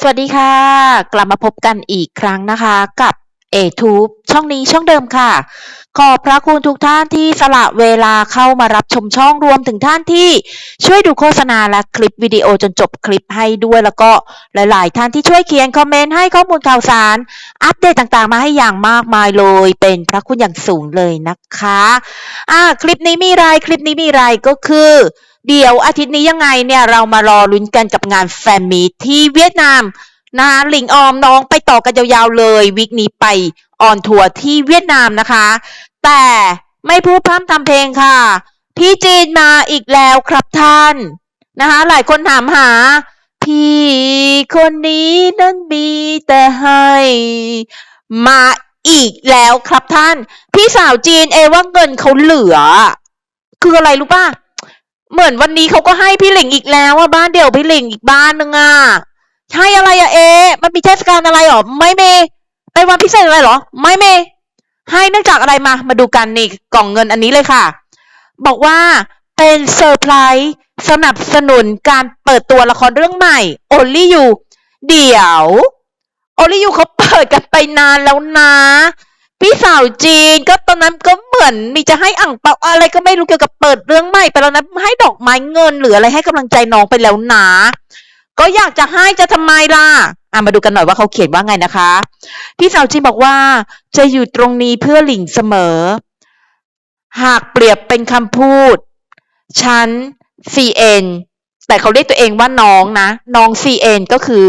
สวัสดีค่ะ กลับมาพบกันอีกครั้งนะคะกับ a t u b e ช่องนี้ช่องเดิมค่ะ ขอบพระคุณทุกท่านที่สละเวลาเข้ามารับชมช่องรวมถึงท่านที่ช่วยดูโฆษณาและคลิปวิดีโอจนจบคลิปให้ด้วยแล้วก็หลาย ๆ ท่านที่ช่วยเขียนคอมเมนต์ให้ข้อมูลข่าวสาร อัปเดตต่าง ๆ มาให้อย่างมากมายเลย เป็นพระคุณอย่างสูงเลยนะคะอ่าคลิปนี้มีไรคลิปนี้มีไรก็คือเดี๋ยวอาทิตย์นี้ยังไงเนี่ยเรามารอลุ้นกันกับงานแฟนมีที่เวียดนาม นะคะหลิงออมน้องไปต่อกันยาวๆเลยวิกนี้ไปออนทัวร์ที่เวียดนามนะคะ แต่ไม่พูดพร่ำทำเพลงค่ะ พี่จีนมาอีกแล้วครับท่านนะคะหลายคนถามหา พี่คนนี้นั้นมีแต่ให้ มาอีกแล้วครับท่าน พี่สาวจีนเอว่าเงินเขาเหลือ คืออะไรรู้ป่ะเหมือนวันนี้เขาก็ให้พี่หลิงอีกแล้วว่าบ้านเดี่ยวพี่หลิงอีกบ้านนึงอะ ให้อะไรอะเอ มันมีเทศกาลอะไรหรอ ไม่เมเป็นวันพิเศษอะไรหรอ ไม่เม ให้เนื่องจากอะไรมา มาดูกันนี่กล่องเงินอันนี้เลยค่ะ บอกว่าเป็นเซอร์ไพรส์สนับสนุนการเปิดตัวละครเรื่องใหม่ Only You เดี๋ยว Only You เขาเปิดกันไปนานแล้วนะ พี่สาวจีนก็ตอนนั้นก็เหมือนมีจะให้อ่างเปาอะไรก็ไม่รู้เกี่ยวกับเปิดเรื่องใหม่ไปแล้วนะให้ดอกไม้เงินหรืออะไรให้กำลังใจน้องไปแล้วนะ ก็อยากจะให้จะทำไมล่ะอะมาดูกันหน่อยว่าเขาเขียนว่าไงนะคะ พี่สาวจีนบอกว่า จะอยู่ตรงนี้เพื่อหลิงเสมอ หากเปรียบเป็นคำพูด ฉัน CN แต่เขาเรียกตัวเองว่าน้องนะ น้อง CN ก็คือ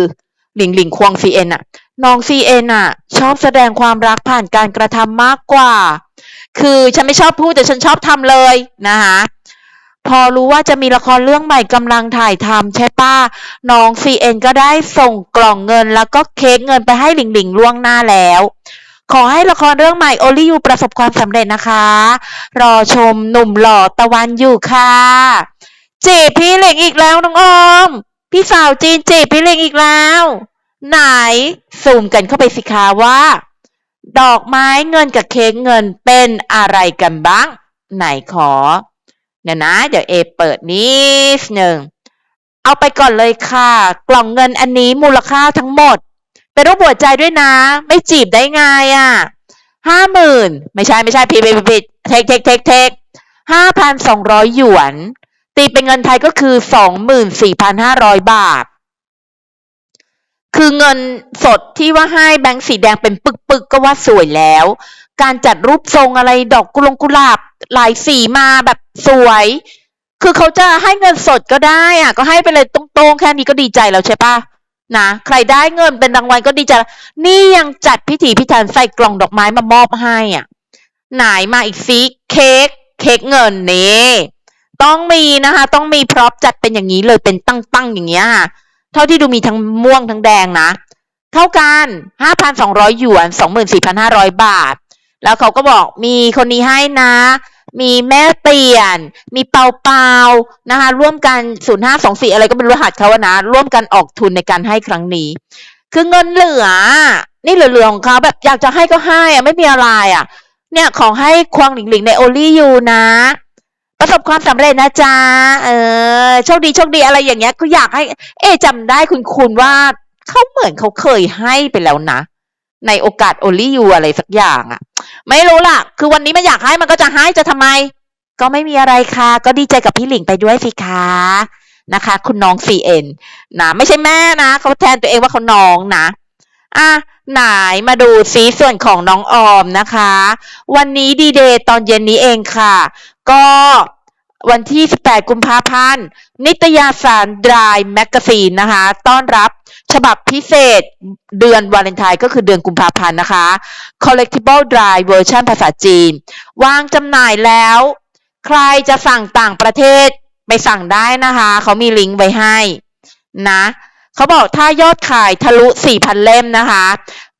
หลิงหลิงควง CN อะน้อง CN อะชอบแสดงความรักผ่านการกระทำมากกว่า คือฉันไม่ชอบพูดแต่ฉันชอบทำเลยนะคะ พอรู้ว่าจะมีละครเรื่องใหม่กำลังถ่ายทำใช่ป้า น้อง CN ก็ได้ส่งกล่องเงินแล้วก็เค้กเงินไปให้หลิงหลิงล่วงหน้าแล้ว ขอให้ละครเรื่องใหม่โอลิยูประสบความสำเร็จนะคะ รอชมหนุ่มหล่อตะวันอยู่ค่ะจีบพี่หลิงอีกแล้วน้องอม พี่สาวจีนจีบพี่หลิงอีกแล้ว ไหนซูมกันเข้าไปสิคะว่า ดอกไม้เงินกับเค้กเงินเป็นอะไรกันบ้าง ไหนขอ เดี๋ยวนะ เดี๋ยวเอเปิดนิดหนึ่ง เอาไปก่อนเลยค่ะ กล่องเงินอันนี้มูลค่าทั้งหมด เป็นรูปหัวใจด้วยนะ ไม่จีบได้ไงอะห้าหมื่นไม่ใช่ไม่ใช่พีพีพีเทคเทคเทคเทคห้าพันสองร้อยหยวน ตีเป็นเงินไทยก็คือสองหมื่นสี่พันห้าร้อยบาท คือเงินสดที่ว่าให้แบงค์สีแดงเป็นปึกๆกก็ว่าสวยแล้ว การจัดรูปทรงอะไรดอกกุลงกุหลาบหลายสีมาแบบ สวย คือเขาจะให้เงินสดก็ได้อะก็ให้ไปเลยตรงๆแค่นี้ก็ดีใจแล้วใช่ปะนะใครได้เงินเป็นรางวัลก็ดีใจนี่ยังจัดพิธีพิธันใส่กล่องดอกไม้มามอบให้อะไหนมาอีกซิเค้กเค้กเงินนี่ต้องมีนะคะ ต้องมีพร็อพจัดเป็นอย่างนี้เลยเป็นตั้งๆอย่างเงี้ยเท่าที่ดูมีทั้งม่วงทั้งแดงนะ เท่ากัน5,200หยวน24,500บาท แล้วเขาก็บอกมีคนนี้ให้นะ มีแม่เตียน มีเปาเปานะคะ ร่วมกันศูนย์ห้าสองสี่อะไรก็เป็นรหัสเขาอะนะ ร่วมกันออกทุนในการให้ครั้งนี้ คือเงินเหลือ นี่เหลือๆของเขาแบบอยากจะให้ก็ให้อะไม่มีอะไรอะเนี่ยขอให้ควงหลิงหลิงในโอลี่ยูนะ ประสบความสำเร็จนะจ๊ะ เออโชคดีโชคดีอะไรอย่างเงี้ยคืออยากให้ เอ๊ะจำได้คุณคุณว่าเขาเหมือนเขาเคยให้ไปแล้วนะ ในโอกาสโอลี่ยูอะไรสักอย่างอะไม่รู้ล่ะ คือวันนี้ไม่อยากให้มันก็จะให้จะทำไม ก็ไม่มีอะไรค่ะ ก็ดีใจกับพี่หลิงไปด้วยสิคะนะคะ คุณน้อง CN นะไม่ใช่แม่นะเขาแทนตัวเองว่าเขาน้องนะอะไหนมาดูสีส่วนของน้องออมนะคะ วันนี้ดีเดย์ตอนเย็นนี้เองค่ะ ก็วันที่ 18 กุมภาพันธ์ นิตยสารดรายแมกกาซีนนะคะ ต้อนรับ ฉบับพิเศษเดือนวาเลนไทน์ก็คือเดือนกุมภาพันธ์นะคะ Collectible Dry เวอร์ชันภาษาจีน วางจำหน่ายแล้ว ใครจะสั่งต่างประเทศไปสั่งได้นะคะ เขามีลิงก์ไว้ให้นะเขาบอกถ้ายอดขายทะลุ 4,000 เล่มนะคะ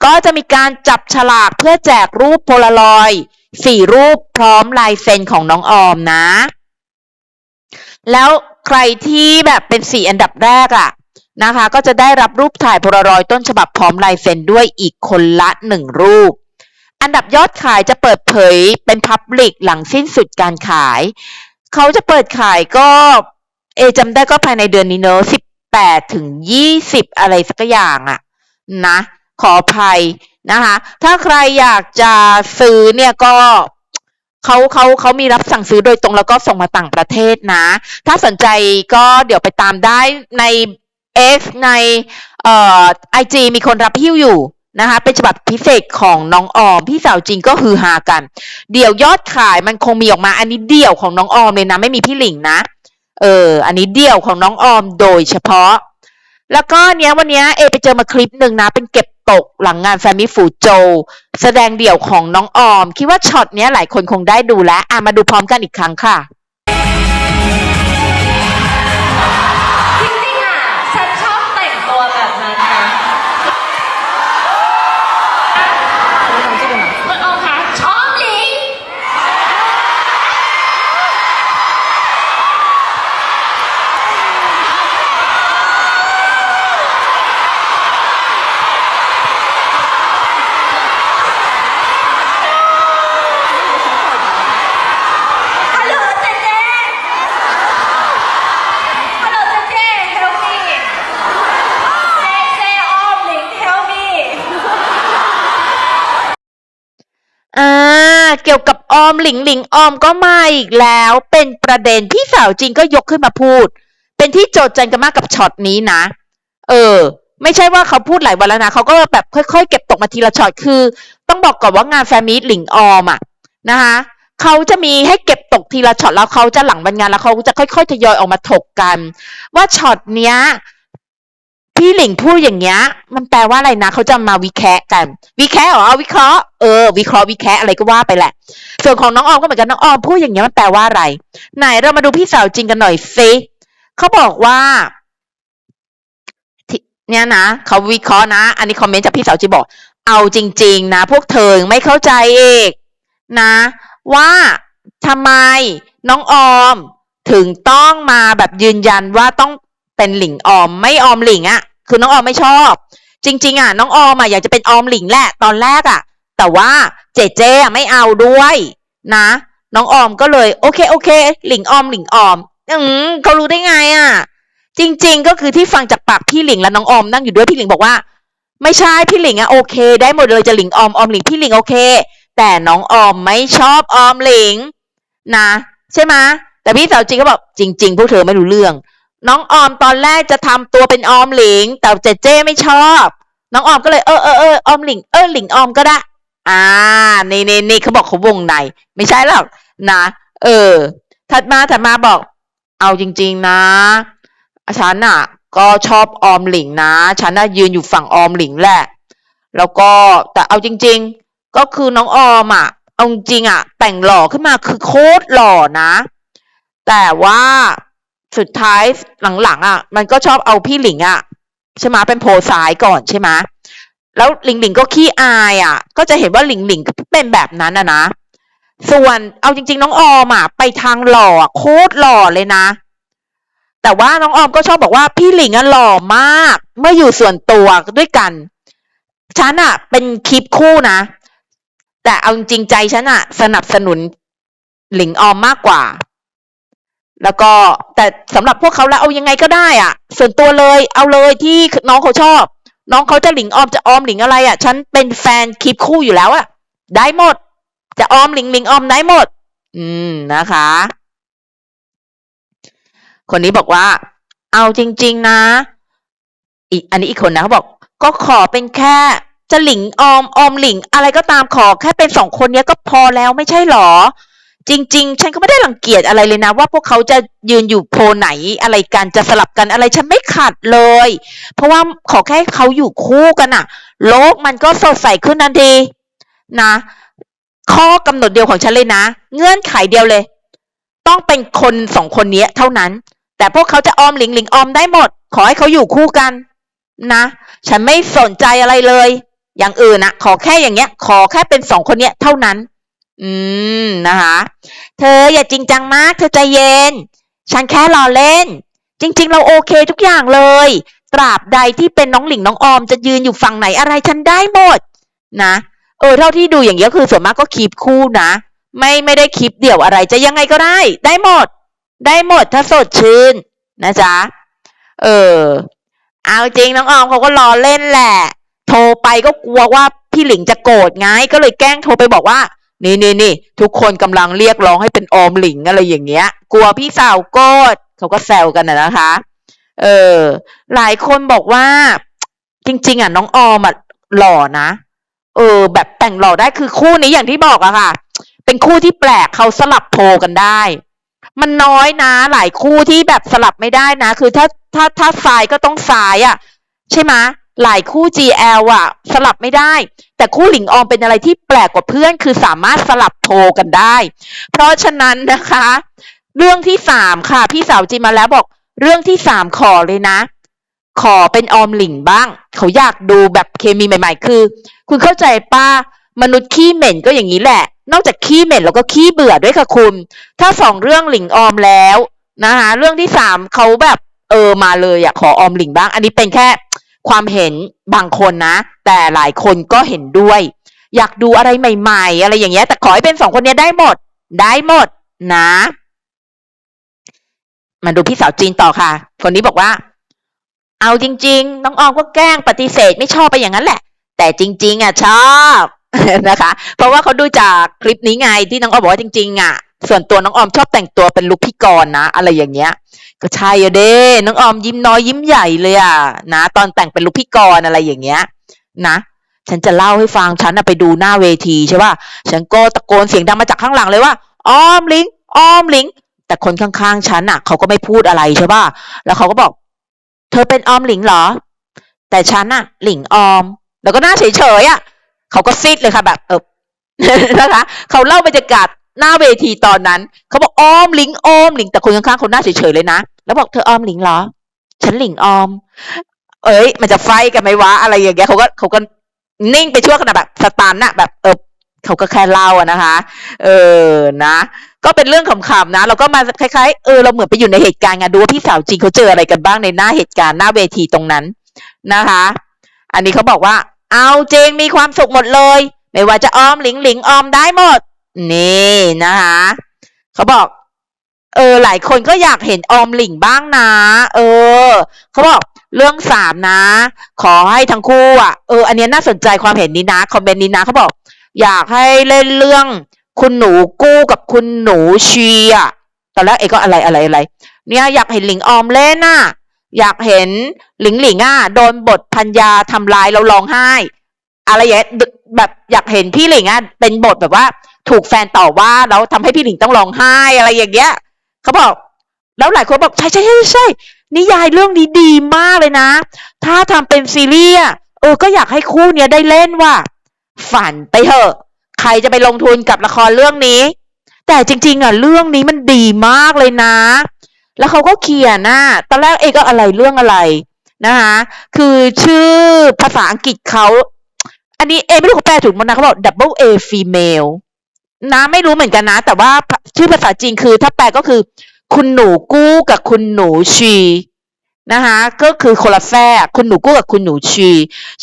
ก็จะมีการจับฉลากเพื่อแจกรูปโพลารอยด์สี่รูปพร้อมลายเซ็นของน้องออมนะ แล้วใครที่แบบเป็นสี่อันดับแรกอะ่ะ นะคะ ก็จะได้รับรูปถ่ายโพลารอยต้นฉบับพร้อมลายเซ็นด้วยอีกคนละหนึ่งรูป อันดับยอดขายจะเปิดเผยเป็นพับลิกหลังสิ้นสุดการขาย เขาจะเปิดขายก็ เอจำได้ก็ภายในเดือนนี้เนอะสิบแปดถึงยี่สิบอะไรสักอย่างอะนะ ขออภัยนะคะ ถ้าใครอยากจะซื้อเนี่ยก็เขาเขาเขามีรับสั่งซื้อโดยตรงแล้วก็ส่งมาต่างประเทศนะ ถ้าสนใจก็เดี๋ยวไปตามได้ใน X ในเอ่อไอจีมีคนรับหิ้วอยู่นะคะเป็นฉบับพิเศษของน้องออม พี่สาวจริงก็ฮือฮากัน เดี๋ยวยอดขายมันคงมีออกมาอันนี้เดี่ยวของน้องออมเลยนะไม่มีพี่หลิงนะเอออันนี้เดี่ยวของน้องออมโดยเฉพาะ แล้วก็เนี้ยวันเนี้ยเอไปเจอมาคลิปหนึ่งนะ เป็นเก็บตกหลังงานแฟมิฟูโจ แสดงเดี่ยวของน้องออม คิดว่าช็อตเนี้ยหลายคนคงได้ดูแล้วอะมาดูพร้อมกันอีกครั้งค่ะ อ่า เกี่ยวกับออมหลิงหลิงออมก็มาอีกแล้ว เป็นประเด็นพี่สาวจริงก็ยกขึ้นมาพูด เป็นที่โจทย์จันกันมากกับช็อตนี้นะ เออ ไม่ใช่ว่าเขาพูดหลายวันแล้วนะเขาก็แบบค่อยๆ เก็บตกมาทีละช็อตคือ ต้องบอกก่อนว่างานแฟมิลหลิงออมอะนะคะเขาจะมีให้เก็บตกทีละช็อตแล้วเขาจะหลังบรรงานแล้วเขาจะค่อยๆทยอยออกมาถกกัน ว่าช็อตเนี้ย พี่หลิงพูดอย่างเงี้ย มันแปลว่าอะไรนะเขาจะมาวิเคะกัน วิเคะห์เหรอเอาวิเคราะห์เออวิเคราะห์วิเคะอะไรก็ว่าไปแหละ ส่วนของน้องออมก็เหมือนกันน้องออมพูดอย่างเงี้ยมันแปลว่าอะไร ไหนเรามาดูพี่สาวจริงกันหน่อยซิเขาบอกว่าเนี่ยนะเขาวิเคราะห์นะ อันนี้คอมเมนต์จากพี่สาวจริงบอก เอาจริง ๆ นะ พวกเธอไม่เข้าใจเอกนะ ว่าทำไมน้องออมถึงต้องมาแบบยืนยันว่าต้องเป็นหลิงออม ไม่ออมหลิงอะ่ะ คือน้องออมไม่ชอบ จริง ๆ อะ น้องออมอะอยากจะเป็นออมหลิงแหละตอนแรกอะ แต่ว่าเจเจไม่เอาด้วยนะ น้องออมก็เลยโอเคโอเค หลิงออมหลิงออม อืมเขารู้ได้ไงอะ จริง ๆ ก็คือที่ฟังจากปากพี่หลิงและน้องออมนั่งอยู่ด้วยพี่หลิงบอกว่า ไม่ใช่พี่หลิงอะโอเค ได้หมดเลยจะหลิงออมออมหลิงพี่หลิงโอเค แต่น้องออมไม่ชอบออมหลิงนะ ใช่ไหมแต่พี่สาวจริงก็บอกจริง ๆ พวกเธอไม่รู้เรื่อง น้องออมตอนแรกจะทำตัวเป็นออมหลิง แต่เจเจ้ไม่ชอบ น้องออมก็เลยเออเออเออออมหลิงเออหลิงออมก็ได้ อ่านี่นี่นี่เขาบอกเขาวงใน ไม่ใช่หรอกนะ เออ ถัดมาถัดมาบอก เอาจริง ๆ นะฉันอะ ก็ชอบออมหลิงนะฉันน่ะยืนอยู่ฝั่งออมหลิงแหละ แล้วก็แต่เอาจริง ๆ ก็คือน้องออมอะเอาจริงอะ แต่งหล่อขึ้นมาคือโคตรหล่อนะ แต่ว่า สุดท้ายหลังๆอะ มันก็ชอบเอาพี่หลิงอะใช่ไหมเป็นโพสายก่อนใช่ไหมแล้วหลิงหลิงก็ขี้อายอะ ก็จะเห็นว่าหลิงหลิงก็เป็นแบบนั้นอะนะส่วนเอาจริง ๆ น้องออมอะไปทางหล่อโคตรหล่อเลยนะ แต่ว่าน้องออมก็ชอบบอกว่าพี่หลิงอะหล่อมาก เมื่ออยู่ส่วนตัวด้วยกันฉันอะ เป็นคลิปคู่นะ แต่เอาจริงใจฉันอะสนับสนุนหลิงออมมากกว่า แล้วก็แต่สำหรับพวกเขาแล้วเอายังไงก็ได้อะ ส่วนตัวเลยเอาเลยที่น้องเขาชอบ น้องเขาจะหลิงออมจะออมหลิงอะไรอะ ฉันเป็นแฟนคลิปคู่อยู่แล้วอะ ได้หมด จะออมหลิงหลิงออมได้หมด อืมนะคะ คนนี้บอกว่า เอาจริง ๆ นะ อีกอันนี้อีกคนนะเขาบอก ก็ขอเป็นแค่ จะหลิงออมออมหลิงอะไรก็ตามขอแค่เป็นสองคนเนี้ยก็พอแล้วไม่ใช่หรอ จริง ๆ ฉันก็ไม่ได้รังเกียจอะไรเลยนะ ว่าพวกเขาจะยืนอยู่โพไหนอะไรกันจะสลับกันอะไรฉันไม่ขัดเลย เพราะว่าขอแค่เขาอยู่คู่กันอะโลกมันก็สดใสขึ้นทันทีนะ ข้อกำหนดเดียวของฉันเลยนะ เงื่อนไขเดียวเลย ต้องเป็นคนสองคนนี้เท่านั้น แต่พวกเขาจะออมหลิงหลิงออมได้หมด ขอให้เขาอยู่คู่กันนะ ฉันไม่สนใจอะไรเลย อย่างอื่นนะขอแค่อย่างเงี้ย ขอแค่เป็นสองคนเนี้ยเท่านั้น อืมนะคะ เธออย่าจริงจังมาก เธอใจเย็น ฉันแค่รอเล่น จริง ๆ เราโอเคทุกอย่างเลย ตราบใดที่เป็นน้องหลิงน้องออมจะยืนอยู่ฝั่งไหนอะไรฉันได้หมด นะ เออเท่าที่ดูอย่างเงี้ยคือส่วนมากก็คลิปคู่นะ ไม่ไม่ได้คลิปเดี่ยวอะไรจะยังไงก็ได้ ได้หมด ได้หมดถ้าสดชื่นนะจ๊ะ เออ เอาจริงน้องออมเขาก็รอเล่นแหละ โทรไปก็กลัวว่าพี่หลิงจะโกรธไง ก็เลยแกล้งโทรไปบอกว่า นี่นี่นี่ทุกคนกำลังเรียกร้องให้เป็นออมหลิงอะไรอย่างเงี้ย กลัวพี่สาวโกรธเขาก็แซวกันนะนะคะ เออหลายคนบอกว่า จริง ๆ อะ น้องออมอะหล่อนะ เออ แบบแต่งหล่อได้คือคู่นี้อย่างที่บอกอะค่ะ เป็นคู่ที่แปลกเขาสลับโทรกันได้ มันน้อยนะ หลายคู่ที่แบบสลับไม่ได้นะ คือถ้าถ้าถ้าซ้ายก็ต้องซ้ายอะใช่ไหม หลายคู่ GL อะสลับไม่ได้ แต่คู่หลิงออมเป็นอะไรที่แปลกกว่าเพื่อน คือสามารถสลับโทรกันได้ เพราะฉะนั้นนะคะ เรื่องที่สามค่ะ พี่สาวจีมาแล้วบอก เรื่องที่สามขอเลยนะ ขอเป็นออมหลิงบ้าง เขาอยากดูแบบเคมีใหม่ ๆ คือ คุณเข้าใจป้ามนุษย์ขี้เหม็นก็อย่างนี้แหละ นอกจากขี้เหม็นแล้วก็ขี้เบื่อด้วยค่ะคุณ ถ้าสองเรื่องหลิงออมแล้วนะคะเรื่องที่สามเขาแบบเออมาเลยอะขอออมหลิงบ้าง อันนี้เป็นแค่ ความเห็นบางคนนะ แต่หลายคนก็เห็นด้วย อยากดูอะไรใหม่ ๆ อะไรอย่างเงี้ย แต่ขอให้เป็นสองคนนี้ได้หมด ได้หมดนะ มาดูพี่สาวจีนต่อค่ะ คนนี้บอกว่า เอาจริง ๆ น้องออมก็แกล้งปฏิเสธไม่ชอบไปอย่างนั้นแหละ แต่จริง ๆ อะชอบนะคะ เพราะว่าเขาดูจากคลิปนี้ไงที่น้องออมบอกว่าจริง ๆ อะ ส่วนตัวน้องออมชอบแต่งตัวเป็นลุคพี่กรณ์นะ อะไรอย่างเงี้ย ก็ใช่เด้น้องออมยิ้มน้อยยิ้มใหญ่เลยอะนะตอนแต่งเป็นลุคพี่กรณ์อะไรอย่างเงี้ย นะฉันจะเล่าให้ฟังฉันไปดูหน้าเวทีใช่ป่ะฉันก็ตะโกนเสียงดังมาจากข้างหลังเลยว่าอ้อมลิงอ้อมลิงแต่คนข้างๆฉันอะเขาก็ไม่พูดอะไรใช่ป่ะแล้วเขาก็บอก เธอเป็นออมหลิงเหรอ แต่ฉันน่ะหลิงออม แล้วก็หน้าเฉยๆอะเขาก็ซิดเลยค่ะแบบเออนะคะเขาเล่าบรรยากาศ หน้าเวทีตอนนั้นเขาบอกออมหลิงออมหลิงแต่คนข้างๆคนหน้าเฉยๆเลยนะแล้วบอกเธอออมหลิงเหรอ ฉันหลิงออม เอ้ย มันจะไฟกันไหมวะอะไรอย่างเงี้ยเขาก็เขาก็นิ่งไปชั่วขณะแบบสตันน่ะแบบเออเขาก็แค่เล่าอะนะคะ เออนะ ก็เป็นเรื่องขำๆนะ เราก็มาคล้ายๆ เออเราเหมือนไปอยู่ในเหตุการณ์ไงดูว่าพี่สาวจริงเขาเจออะไรกันบ้างในหน้าเหตุการณ์หน้าเวทีตรงนั้นนะคะ อันนี้เขาบอกว่า เอาเจงมีความสุขหมดเลย ไม่ว่าจะออมหลิงหลิงออมได้หมด นี่นะคะเขาบอก เออ หลายคนก็อยากเห็นออมหลิงบ้างนะ เออเขาบอกเรื่องสามนะ ขอให้ทั้งคู่อะเอออันนี้น่าสนใจความเห็นนี้นะคอมเมนต์นี้นะเขาบอก อยากให้เล่นเรื่องคุณหนูกู้กับคุณหนูชีอะตอนแรกเอกก็อะไรอะไรอะไร เนี่ยอยากเห็นหลิงออมเล่นน่ะ อยากเห็นหลิงหลิงอะโดนบทพันยาทำร้ายแล้วร้องไห้ อะไรอย่างเงี้ยแบบอยากเห็นพี่หลิงอะเป็นบทแบบว่า ถูกแฟนต่อว่าแล้วทำให้พี่หลิงต้องร้องไห้อะไรอย่างเงี้ยเขาบอก แล้วหลายคนบอกใช่ใช่ใช่ใช่นิยายเรื่องนี้ดีมากเลยนะ ถ้าทำเป็นซีรีส์เออก็อยากให้คู่เนี้ยได้เล่นว่ะฝันไปเถอะ ใครจะไปลงทุนกับละครเรื่องนี้ แต่จริง ๆอะเรื่องนี้มันดีมากเลยนะ แล้วเขาก็เขียนน่ะตอนแรกเอกก็อะไรเรื่องอะไรนะคะคือชื่อภาษาอังกฤษเขาอันนี้เอไม่รู้เขาแปลถูกมั้ยนะเขาบอก double A female นะไม่รู้เหมือนกันนะ แต่ว่าชื่อภาษาจีนคือ ถ้าแปลก็คือ คุณหนูกู้กับคุณหนูชีนะคะก็คือคนละแฝดคุณหนูกู้กับคุณหนูชี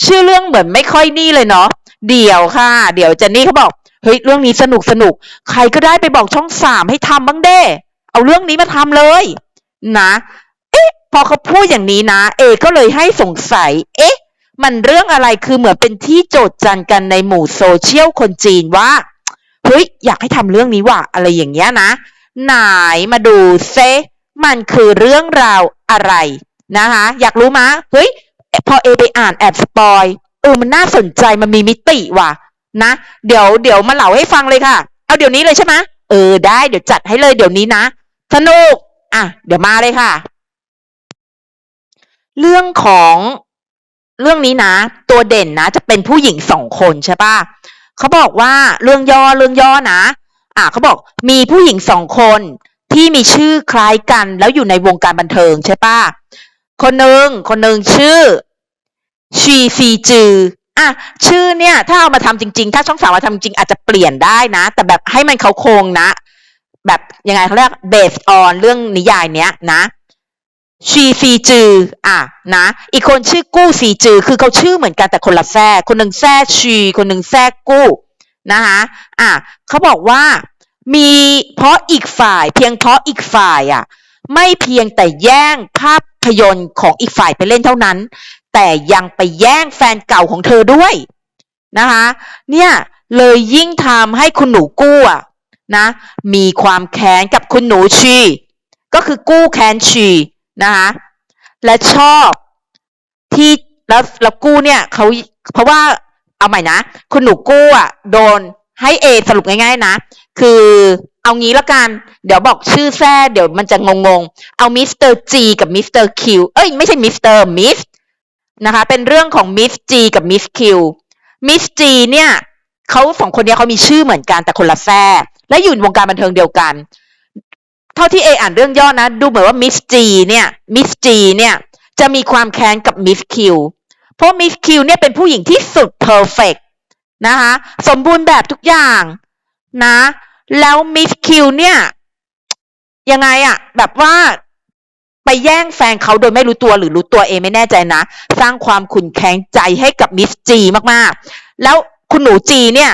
ชื่อเรื่องเหมือนไม่ค่อยนี่เลยเนาะเดี๋ยวค่ะ เดี๋ยวเจนนี่เขาบอกเฮ้ยเรื่องนี้สนุกสนุก ใครก็ได้ไปบอกช่องสามให้ทำบ้างเด้เอาเรื่องนี้มาทำเลย นะ เอ๊ะ พอเขาพูดอย่างนี้นะ เอ ก็เลยให้สงสัย เอ๊ะ มันเรื่องอะไรคือเหมือนเป็นที่โจทย์จันกันในหมู่โซเชียลคนจีนว่า เฮ้ยอยากให้ทำเรื่องนี้ว่ะอะไรอย่างเงี้ยนะไหนมาดูเซมันคือเรื่องราวอะไรนะคะอยากรู้มะเฮ้ยพอเอไปอ่านแอบสปอยเออมันน่าสนใจมันมีมิติว่ะนะเดี๋ยวเดี๋ยวมาเล่าให้ฟังเลยค่ะ เอาเดี๋ยวนี้เลยใช่ไหมเออได้เดี๋ยวจัดให้เลยเดี๋ยวนี้นะ สนุก อะ เดี๋ยวมาเลยค่ะ เรื่องของเรื่องนี้นะ ตัวเด่นนะ จะเป็นผู้หญิงสองคนใช่ปะ เขาบอกว่าเรื่องย่อเรื่องย่อนะ อะเขาบอกมีผู้หญิงสองคนที่มีชื่อคล้ายกันแล้วอยู่ในวงการบันเทิงใช่ปะคนหนึ่งคนหนึ่งชื่อชีซีจืออะชื่อเนี่ย ถ้าเอามาทำจริง ๆ ถ้าช่องสามมาทำจริงอาจจะเปลี่ยนได้นะ แต่แบบให้มันเขาโครงนะ แบบยังไงเขาเรียก based on เรื่องนิยายเนี้ยนะ ชีซีจือ อะนะ อีกคนชื่อกู้ซีจือ คือเขาชื่อเหมือนกันแต่คนละแท้คนหนึ่งแท้ชี คนหนึ่งแท้กู้นะคะอะเขาบอกว่ามีเพราะอีกฝ่าย เพียงเพราะอีกฝ่ายอะไม่เพียงแต่แย่งภาพยนตร์ของอีกฝ่ายไปเล่นเท่านั้น แต่ยังไปแย่งแฟนเก่าของเธอด้วยนะคะ เนี่ยเลยยิ่งทำให้คุณหนูกู้อะนะ มีความแค้นกับคุณหนูชี ก็คือกู้แค้นชี นะคะและชอบที่แล้วแล้วกู้เนี่ยเขาเพราะว่าเอาใหม่นะคุณหนูกู้อะโดนให้เอสรุปง่ายๆนะ คือเอางี้ละกัน เดี๋ยวบอกชื่อแท้เดี๋ยวมันจะงงๆเอามิสเตอร์จีกับมิสเตอร์คิวเอ้ยไม่ใช่มิสเตอร์มิสนะคะ เป็นเรื่องของมิสจีกับมิสคิวมิสจีเนี่ยเขาสองคนเนี้ยเขามีชื่อเหมือนกันแต่คนละแท้และอยู่ในวงการบันเทิงเดียวกัน เท่าที่เออ่านเรื่องย่อนะ ดูเหมือนว่ามิสจีเนี่ยมิสจีเนี่ยจะมีความแค้นกับมิสคิวเพราะมิสคิวเนี่ยเป็นผู้หญิงที่สุดเพอร์เฟกนะคะสมบูรณ์แบบทุกอย่างนะ แล้วมิสคิวเนี่ยยังไงอะแบบว่าไปแย่งแฟนเขาโดยไม่รู้ตัวหรือรู้ตัวเองไม่แน่ใจนะ สร้างความขุนแค้นใจให้กับมิสจีมากๆ แล้วคุณหนูจีเนี่ย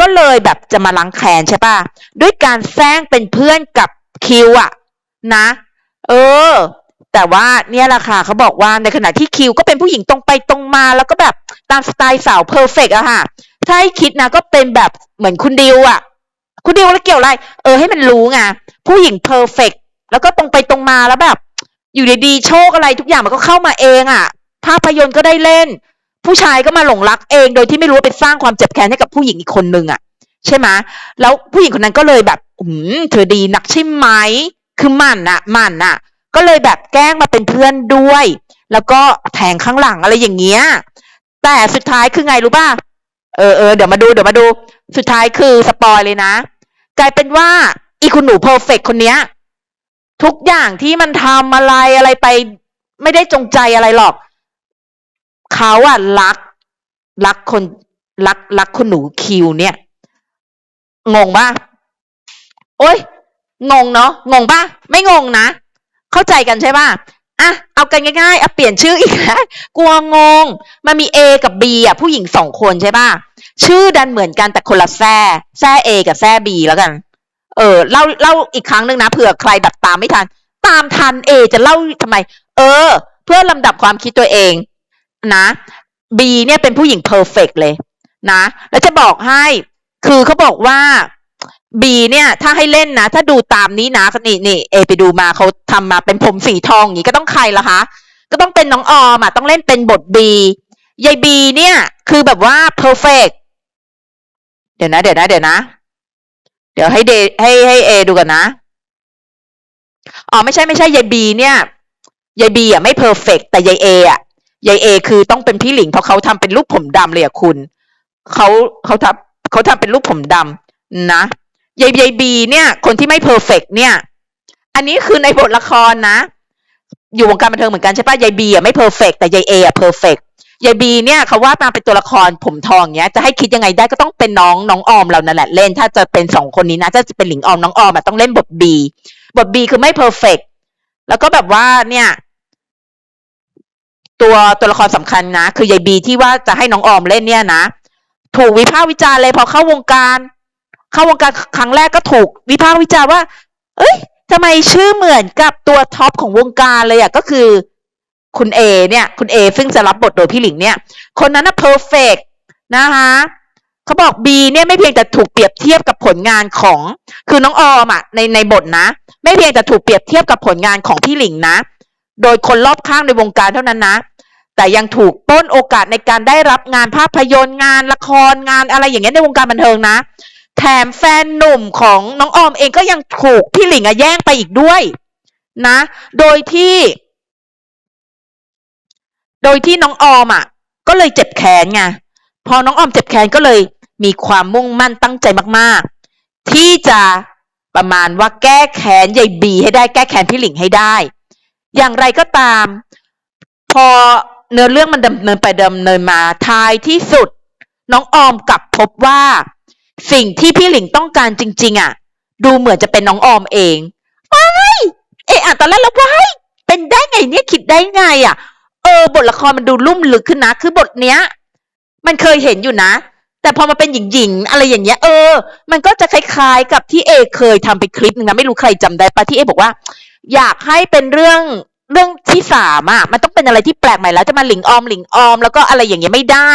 ก็เลยแบบจะมาล้างแค้นใช่ปะด้วยการแซงเป็นเพื่อนกับ คิวอะนะ เออ แต่ว่าเนี่ยแหละค่ะเขาบอกว่าในขณะที่คิวก็เป็นผู้หญิงตรงไปตรงมา แล้วก็แบบตามสไตล์สาวเพอร์เฟกอะค่ะถ้าให้คิดนะก็เป็นแบบเหมือนคุณดิวอะคุณดิวแล้วเกี่ยวอะไร เออให้มันรู้ไงผู้หญิงเพอร์เฟกแล้วก็ตรงไปตรงมาแล้วแบบ อยู่ดีๆโชคอะไรทุกอย่างมันก็เข้ามาเองอะภาพยนตร์ก็ได้เล่น ผู้ชายก็มาหลงรักเอง โดยที่ไม่รู้ว่าไปสร้างความเจ็บแค้นให้กับผู้หญิงอีกคนนึงอะใช่ไหมแล้วผู้หญิงคนนั้นก็เลยแบบ อืมเธอดีนักใช่ไหมคือมันอะมันอะก็เลยแบบแกล้งมาเป็นเพื่อนด้วย แล้วก็แทงข้างหลังอะไรอย่างเงี้ยแต่สุดท้ายคือไงรู้ป่ะเออเออเดี๋ยวมาดูเดี๋ยวมาดู สุดท้ายคือสปอยเลยนะกลายเป็นว่าอีคุณหนูเพอร์เฟกคนเนี้ย ทุกอย่างที่มันทำอะไรอะไรไป ไม่ได้จงใจอะไรหรอก เขาอะรัก รักคน รักรักคนหนูคิวเนี่ย งงป่ะ โอ๊ยงงเนาะงงปะไม่งงนะ เข้าใจกันใช่ปะอะเอากันง่ายๆอะเปลี่ยนชื่ออีกแล้วกลัวงง มันมี A กับ B อะผู้หญิงสองคนใช่ปะชื่อดันเหมือนกันแต่คนละแซ่แซ่ A กับแซ่ B แล้วกัน เออเล่าเล่าอีกครั้งหนึ่งนะเผื่อใครแบบตามไม่ทัน ตามทัน A จะเล่าทำไม เออ เพื่อลำดับความคิดตัวเองนะ B เนี่ยเป็นผู้หญิงเพอร์เฟกเลยนะ แล้วจะบอกให้ คือเขาบอกว่า บีเนี่ย ถ้าให้เล่นนะ ถ้าดูตามนี้นะนี่นี่เอไปดูมาเขาทำมาเป็นผมสีทองอย่างนี้ก็ต้องใครล่ะคะ ก็ต้องเป็นน้องออมอะต้องเล่นเป็นบทบียายบีเนี่ย คือแบบว่าเพอร์เฟกเดี๋ยวนะ เดี๋ยวนะ เดี๋ยวนะ เดี๋ยวให้เดให้ให้เอดูกันนะอ๋อไม่ใช่ไม่ใช่ยายบีเนี่ยยายบีอะไม่เพอร์เฟกแต่ยายเออะยายเอคือต้องเป็นพี่หลิงเพราะเขาทำเป็นรูปผมดำเลยอะคุณเขาเขาทำเขาทำเป็นรูปผมดำนะ ยายยายบีเนี่ย คนที่ไม่เพอร์เฟกเนี่ย อันนี้คือในบทละครนะ อยู่วงการบันเทิงเหมือนกันใช่ปะยายบีอะไม่เพอร์เฟกแต่ยายเออะเพอร์เฟกยายบีเนี่ยเขาว่ามาเป็นตัวละครผมทองเนี้ยจะให้คิดยังไงได้ก็ต้องเป็นน้องน้องออมเรานั่นแหละเล่น ถ้าจะเป็นสองคนนี้นะถ้าจะเป็นหลิงออมน้องออมอะต้องเล่นบทบีบทบีคือไม่เพอร์เฟกแล้วก็แบบว่าเนี่ย ตัวตัวละครสำคัญนะคือยายบีที่ว่าจะให้น้องออมเล่นเนี่ยนะถูกวิพากษ์วิจารณ์เลยพอเข้าวงการ เข้าวงการครั้งแรกก็ถูกวิพากษ์วิจารณ์ว่า เอ้ยทำไมชื่อเหมือนกับตัวท็อปของวงการเลยอะก็คือคุณเอเนี่ย คุณเอซึ่งจะรับบทโดยพี่หลิงเนี่ย คนนั้นน่ะเพอร์เฟกนะคะเขาบอกบีเนี่ยไม่เพียงแต่ถูกเปรียบเทียบกับผลงานของ คือน้องออมอะในในบทนะ ไม่เพียงแต่ถูกเปรียบเทียบกับผลงานของพี่หลิงนะ โดยคนรอบข้างในวงการเท่านั้นนะ แต่ยังถูกต้นโอกาสในการได้รับงานภาพยนตร์งานละครงานอะไรอย่างเงี้ยในวงการบันเทิงนะ แถมแฟนหนุ่มของน้องออมเองก็ยังถูกพี่หลิงอะแย่งไปอีกด้วย นะ โดยที่ โดยที่น้องออมอะก็เลยเจ็บแค้นไงพอน้องออมเจ็บแค้นก็เลยมีความมุ่งมั่นตั้งใจมาก ๆ ที่จะประมาณว่าแก้แค้นยายบีให้ได้แก้แค้นพี่หลิงให้ได้ อย่างไรก็ตาม พอเนื้อเรื่องมันดำเนินไปดำเนินมาท้ายที่สุด น้องออมกลับพบว่า สิ่งที่พี่หลิงต้องการจริง ๆ อะ ดูเหมือนจะเป็นน้องออมเองว้ายเอะอะตอนแรกแล้วว้ายเป็นได้ไงเนี่ยคิดได้ไง อะ เออ บทละครมันดูลุ่มลึกขึ้นนะ คือบทเนี้ย มันเคยเห็นอยู่นะ แต่พอมาเป็นหญิงๆอะไรอย่างเงี้ย เออ มันก็จะคล้ายๆกับที่เอ เคยทำไปคลิปหนึ่งนะไม่รู้ใครจำได้ปะที่เอบอกว่า อยากให้เป็นเรื่องเรื่องที่สามอะ มันต้องเป็นอะไรที่แปลกใหม่แล้วจะมาหลิงออมหลิงออมแล้วก็อะไรอย่างเงี้ยไม่ได้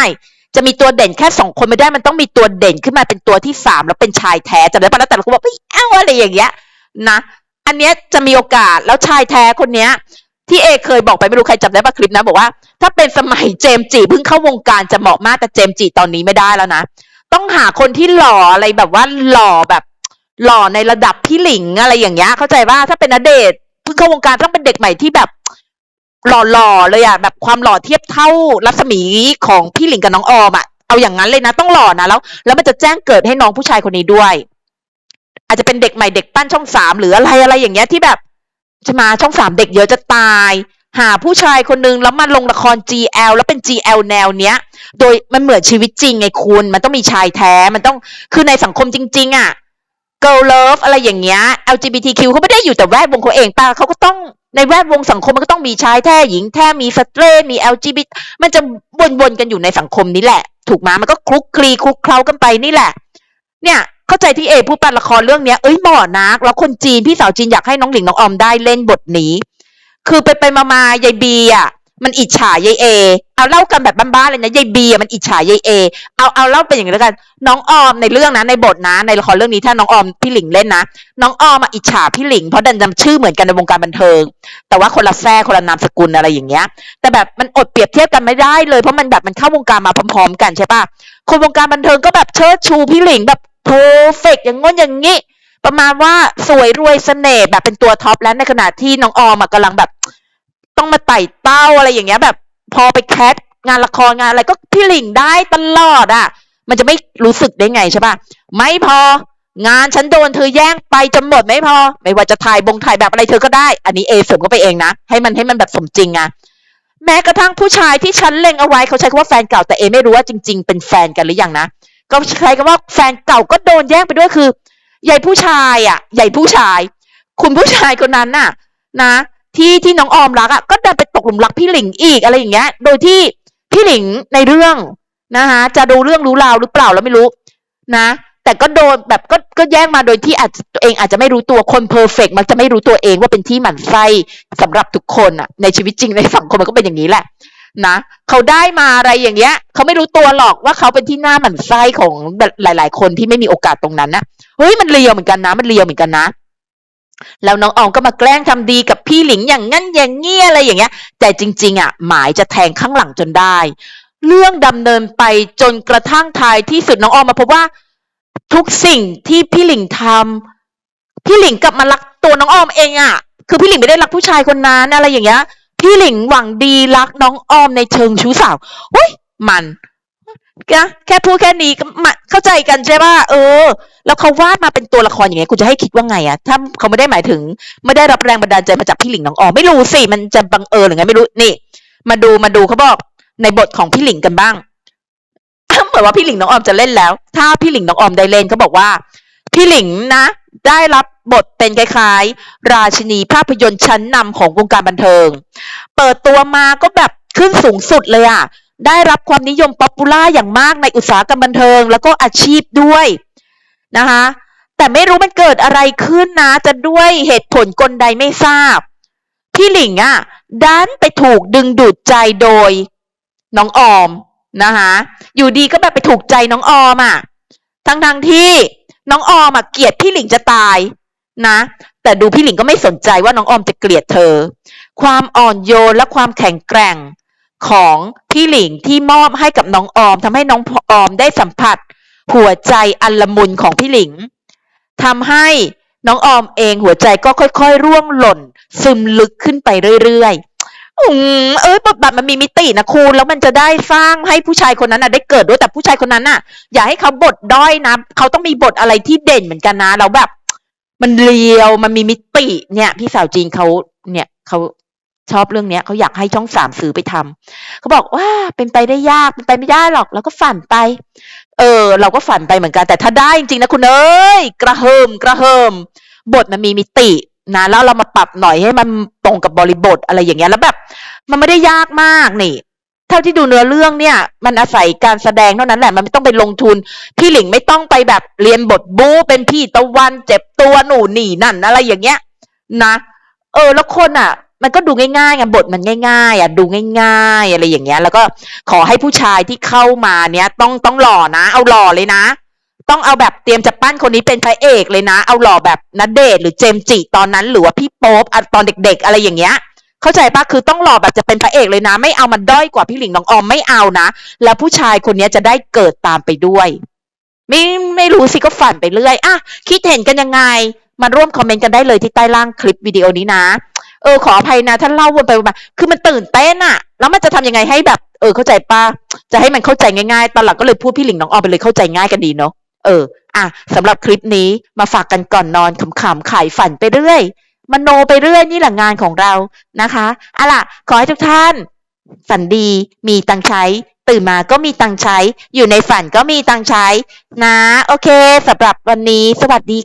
จะมีตัวเด่นแค่สองคนไม่ได้มันต้องมีตัวเด่นขึ้นมาเป็นตัวที่สามแล้วเป็นชายแท้จำได้ปะแล้วแต่ละคนบอกไม่เอาอะไรอย่างเงี้ยนะอันเนี้ยจะมีโอกาสแล้วชายแท้คนเนี้ย ที่เอเคยบอกไปไม่รู้ใครจำได้ปะคลิปนะบอกว่า ถ้าเป็นสมัยเจมจีเพิ่งเข้าวงการจะเหมาะมากแต่เจมจีตอนนี้ไม่ได้แล้วนะต้องหาคนที่หล่ออะไรแบบว่าหล่อแบบหล่อในระดับพี่หลิงอะไรอย่างเงี้ยเข้าใจว่าถ้าเป็นนเดชเพิ่งเข้าวงการต้องเป็นเด็กใหม่ที่แบบ หล่อๆเลยอะแบบความหล่อเทียบเท่ารัศมีของพี่หลิงกับน้องออมอะเอาอย่างนั้นเลยนะต้องหล่อนะแล้ว แล้วมันจะแจ้งเกิดให้น้องผู้ชายคนนี้ด้วย อาจจะเป็นเด็กใหม่เด็กปั้นช่องสามหรืออะไรอะไรอย่างเงี้ยที่แบบใช่ไหมช่องสามเด็กเยอะจะตาย หาผู้ชายคนนึงแล้วมาลงละคร GL แล้วเป็น GL แนวเนี้ย โดยมันเหมือนชีวิตจริงไงคุณ มันต้องมีชายแท้มันต้องคือในสังคมจริง ๆอะ girl love อะไรอย่างเงี้ย LGBTQ เขาไม่ได้อยู่แต่แวดวงเขาเองป่ะเขาก็ต้องในแวดวงสังคมมันก็ต้องมีชายแท้หญิงแท้มีสเตรทมี LGBT มันจะวนๆกันอยู่ในสังคมนี้แหละ ถูกไหมมันก็คลุกคลีคลุกเคล้ากันไปนี่แหละ เนี่ยเข้าใจที่เอพูดปันละครเรื่องเนี้ยเอ้ยเหมาะนักแล้วคนจีนพี่สาวจีนอยากให้น้องหลิงน้องออมได้เล่นบทนี้ คือไปไปมามายายบีอะ มันอิจฉายายเอ เอาเล่ากันแบบบ้านๆเลยนะยายบีมันอิจฉายายเอ เอาเอาเล่าเป็นอย่างนี้แล้วกัน น้องออมในเรื่องนะในบทนะ ในละครเรื่องนี้ถ้าน้องออมพี่หลิงเล่นนะ น้องออมอิจฉาพี่หลิงเพราะดันจำชื่อเหมือนกันในวงการบันเทิง แต่ว่าคนละแทร่คนละนามสกุลอะไรอย่างเงี้ย แต่แบบมันอดเปรียบเทียบกันไม่ได้เลยเพราะมันแบบมันเข้าวงการมาพร้อม ๆ กันใช่ปะคนวงการบันเทิงก็แบบเชิดชูพี่หลิงแบบเพอร์เฟกอย่างง้นอย่างงี้ประมาณว่าสวยรวยเสน่ห์แบบเป็นตัวท็อปแล้วในขณะที่น้องออมอะกำลังแบบ ต้องมาไต่เต้าอะไรอย่างเงี้ยแบบ พอไปแคสงานละครงานอะไรก็พี่หลิงได้ตลอดอะ มันจะไม่รู้สึกได้ไงใช่ปะไม่พองานฉันโดนเธอแย่งไปจนหมดไม่พอ ไม่ว่าจะถ่ายบงถ่ายแบบอะไรเธอก็ได้ อันนี้เอเสริมก็ไปเองนะ ให้มันให้มันแบบสมจริงอะแม้กระทั่งผู้ชายที่ฉันเล็งเอาไว้เขาใช้คำว่าแฟนเก่าแต่เอไม่รู้ว่าจริง ๆ เป็นแฟนกันหรือยังนะก็ใช้คำว่าแฟนเก่าก็โดนแย่งไปด้วยคือใหญ่ผู้ชายอะใหญ่ผู้ชาย คุณผู้ชายคนนั้นน่ะ นะ ที่ที่น้องออมรักอะก็ดันไปตกหลุมรักพี่หลิงอีกอะไรอย่างเงี้ย โดยที่พี่หลิงในเรื่องนะคะจะดูเรื่องรู้ราวหรือเปล่าแล้วไม่รู้นะ แต่ก็โดนแบบก็ก็แย่งมาโดยที่อาจจะตัวเองอาจจะไม่รู้ตัวคนเพอร์เฟกมักจะไม่รู้ตัวเองว่าเป็นที่หมั่นไส้สำหรับทุกคนอะ ในชีวิตจริงในสังคมมันก็เป็นอย่างนี้แหละนะเขาได้มาอะไรอย่างเงี้ยเขาไม่รู้ตัวหรอกว่าเขาเป็นที่หน้าหมั่นไส้ของหลาย ๆ คนที่ไม่มีโอกาสตรงนั้นนะเฮ้ยมันเลียวเหมือนกันนะ มันเลียวเหมือนกันนะ แล้วน้องออมก็มาแกล้งทำดีกับ พี่หลิงอย่างงั้นอย่างเงี้ยอะไรอย่างเงี้ย แต่จริง ๆ อะ หมายจะแทงข้างหลังจนได้ เรื่องดำเนินไปจนกระทั่งท้ายที่สุดน้องออมมาพบว่า ทุกสิ่งที่พี่หลิงทำพี่หลิงกลับมารักตัวน้องออมเองอะ คือพี่หลิงไม่ได้รักผู้ชายคนนั้นอะไรอย่างเงี้ย พี่หลิงหวังดีรักน้องออมในเชิงชู้สาวเฮ้ยมัน นะแค่พูดแค่นี้ก็มาเข้าใจกันใช่ป่ะเออ แล้วเขาวาดมาเป็นตัวละครอย่างเงี้ยคุณจะให้คิดว่าไงอะถ้าเขาไม่ได้หมายถึง ไม่ได้รับแรงบันดาลใจมาจากพี่หลิงน้องออมไม่รู้สิมันจะบังเอิญหรือไงไม่รู้นี่ มาดูมาดูเขาบอกในบทของพี่หลิงกันบ้างเหมือนว่าพี่หลิงน้องออมจะเล่นแล้ว ถ้าพี่หลิงน้องออมได้เล่นเขาบอกว่า พี่หลิงนะ ได้รับบทเป็นคล้ายๆ ราชินีภาพยนตร์ชั้นนำของวงการบันเทิง เปิดตัวมาก็แบบขึ้นสูงสุดเลยอะ ได้รับความนิยมป๊อปปูล่าอย่างมากในอุตสาหกรรมบันเทิง แล้วก็อาชีพด้วยนะคะแต่ไม่รู้มันเกิดอะไรขึ้นนะ จะด้วยเหตุผลกลใดไม่ทราบ พี่หลิงอะดันไปถูกดึงดูดใจโดยน้องออมนะคะอยู่ดีก็แบบไปถูกใจน้องออมอะทั้งทั้งที่น้องออมอะเกลียดพี่หลิงจะตายนะ แต่ดูพี่หลิงก็ไม่สนใจว่าน้องออมจะเกลียดเธอ ความอ่อนโยนและความแข็งแกร่ง ของพี่หลิงที่มอบให้กับน้องออมทำให้น้องออมได้สัมผัส หัวใจอันละมุนของพี่หลิงทำให้น้องออมเองหัวใจก็ค่อยๆ ร่วงหล่น ซึมลึกขึ้นไปเรื่อยๆอืมเอ้ยบทบาทมันมีมิตินะคุณแล้วมันจะได้สร้างให้ผู้ชายคนนั้นน่ะได้เกิดด้วยแต่ผู้ชายคนนั้นน่ะ อย่าให้เขาบทด้อยนะเขาต้องมีบทอะไรที่เด่นเหมือนกันนะแล้วแบบ มันเรียวมันมีมิติเนี่ย พี่สาวจีนเขาเนี่ยเขา ชอบเรื่องเนี้ยเขาอยากให้ช่องสามซื้อไปทำเขาบอกว่าเป็นไปได้ยากเป็นไปไม่ได้หรอกเราก็ฝันไป เออ เราก็ฝันไปเหมือนกัน แต่ถ้าได้จริงๆนะคุณเอ้ยกระเฮิมกระเฮิมบทมันมีมิตินะแล้วเรามาปรับหน่อยให้มันตรงกับบริบทอะไรอย่างเงี้ยแล้วแบบ มันไม่ได้ยากมากนี่เท่าที่ดูเนื้อเรื่องเนี่ย มันอาศัยการแสดงเท่านั้นแหละมันไม่ต้องไปลงทุน พี่หลิงไม่ต้องไปแบบเรียนบทบู๊เป็นพี่ตะวันเจ็บตัวหนูหนีนั่นอะไรอย่างเงี้ย นะ เออ แล้วคนอะ มันก็ดูง่ายๆไงบทมันง่าย ๆ อะ ดูง่ายๆ อะไรอย่างเงี้ย แล้วก็ขอให้ผู้ชายที่เข้ามาเนี้ยต้องต้องหล่อนะ เอาหล่อเลยนะ ต้องเอาแบบเตรียมจะปั้นคนนี้เป็นพระเอกเลยนะ เอาหล่อแบบนเดชน์หรือเจมจิตอนนั้น หรือว่าพี่โป๊ปตอนเด็ก ๆ อะไรอย่างเงี้ย เข้าใจปะคือต้องหล่อแบบจะเป็นพระเอกเลยนะ ไม่เอามันด้อยกว่าพี่หลิงน้องออมไม่เอานะ แล้วผู้ชายคนนี้จะได้เกิดตามไปด้วย ไม่ไม่รู้สิก็ฝันไปเรื่อยอะคิดเห็นกันยังไง มาร่วมคอมเมนต์กันได้เลยที่ใต้ล่างคลิปวิดีโอนี้นะ เออ ขออภัยนะถ้าเล่าวนไปวนมา คือมันตื่นเต้นอะแล้วมันจะทำยังไงให้แบบ เออ เข้าใจปะจะให้มันเข้าใจง่ายๆ ตอนหลังก็เลยพูดพี่หลิงน้องออมไปเลยเข้าใจง่ายกันดีเนาะ เออ อะสำหรับคลิปนี้มาฝากกันก่อนนอนขำๆขายฝันไปเรื่อย มโนไปเรื่อยนี่แหละงานของเรา นะคะอาล่ะ ขอให้ทุกท่าน ฝันดี มีตังใช้ ตื่นมาก็มีตังใช้ อยู่ในฝันก็มีตังใช้ นะ โอเคสำหรับวันนี้ สวัสดี